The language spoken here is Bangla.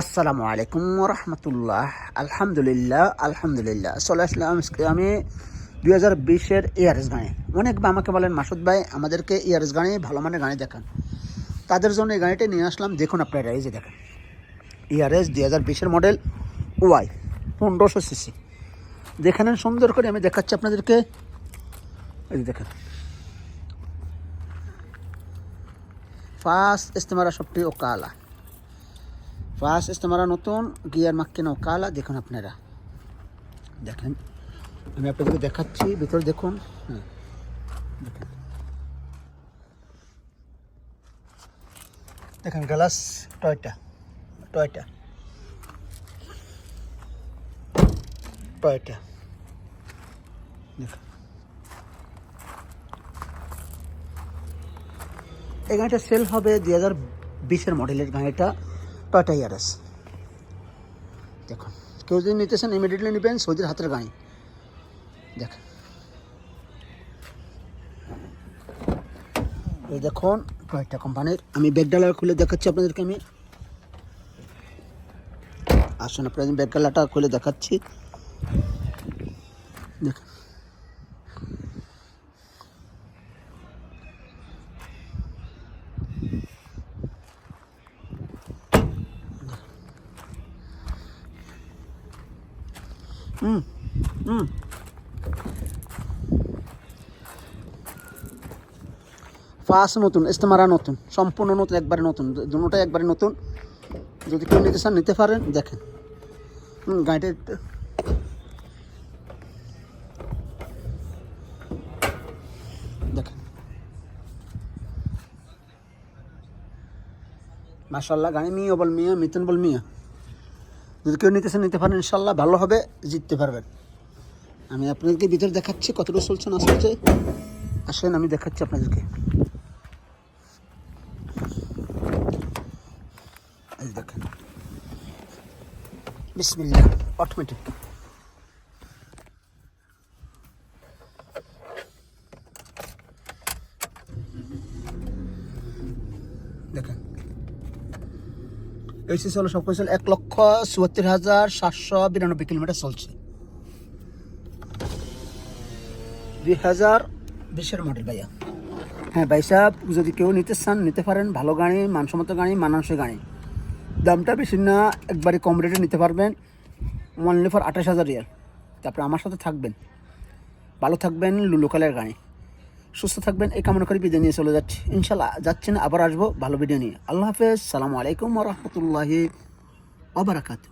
আসসালামু আলাইকুম রহমতুল্লাহ আলহামদুলিল্লাহ আলহামদুলিল্লাহ। চলে আসলাম আমি দুই হাজার বিশের ইয়ারেস গাড়ি অনেক আমাকে বলেন, মাসুদ ভাই, আমাদেরকে ইয়ারেস গাড়ি ভালো মানের গাড়ি দেখান। তাদের জন্য এই গাড়িটা নিয়ে আসলাম। দেখুন আপনারা, এই যে দেখেন। ইয়ারেস দুই হাজার বিশের মডেল ওয়াই, পনেরোশো সিসি। দেখে নেন, সুন্দর করে আমি দেখাচ্ছি আপনাদেরকে। এই দেখেন। ফার্স্ট ইস্তেমারা সবটি ও কালা ফার্স্ট ইস্তেমারা নতুন, গিয়ার মাক্কিনা কালা, দেখুন আপনারা। দেখেন, আমি আপনাদেরকে দেখাচ্ছি, ভিতরে দেখুন। হ্যাঁ দেখেন। Glass Toyota Toyota. টয়টা। এই গাড়িটা সেল হবে দুই হাজার বিশের মডেলের গাড়িটা। টয়টা ইয়ারাস দেখুন, কেউ যদি নিতেছেন ইমিডিয়েটলি নেবেন, সৌদির হাতের গাড়ি। দেখেন এই দেখুন টয়টা কোম্পানির। আমি ব্যাগ ডালার খুলে দেখাচ্ছি আপনাদেরকে আমি। আসুন, আপনাদের ব্যাগ ডালাটা খুলে দেখাচ্ছি। দেখুন হুম হুম ফার্স্ট নতুন, ইস্তেমারা নতুন, সম্পূর্ণ নতুন, একবারে নতুন দুটোটাই একবারে নতুন। যদি কেউ নিতে চান, নিতে পারেন, দেখেন। হুম, গাড়িটা দেখেন। মাসাল্লাহ গাড়ি মিয়া বল মিয়া মিতুন বল মিয়া। যদি কেউ নিতেছেন নিতে পারেন ইনশাল্লাহ ভালো হবে, জিততে পারবেন। আমি আপনাদেরকে ভিতরে দেখাচ্ছি কতটুকু চলছে না চলছে। আসেন, আমি দেখাচ্ছি আপনাদেরকে। দেখেন। বিসমিল্লাহ অটোমেটিক দেখেন এসি চলো সব কিছু এক লক্ষ চুয়াত্তর হাজার সাতশো বিরানব্বই কিলোমিটার চলছে। দুই হাজার বিশের মডেল ভাইয়া। হ্যাঁ ভাই সাহেব, যদি কেউ নিতে চান, নিতে পারেন। ভালো গাড়ি, মানসম্মত গাড়ি, মানানসই গাড়ি। দামটা বেশি না একবারে কম রেটে নিতে পারবেন। ওয়ানলি ফর আঠাশ হাজার রিয়াল। তারপরে আমার সাথে থাকবেন। ভালো থাকবেন লোকালের গাড়ি। সুস্থ থাকবেন, এই কামনা করে বিদায় নিয়ে চলে যাচ্ছি। ইনশাল্লাহ যাচ্ছেন আবার আসব ভালো ভিডিও নিয়ে। আল্লাহ হাফেজ, সালামু আলাইকুম রহমতুল্লাহি ওবরাকাতু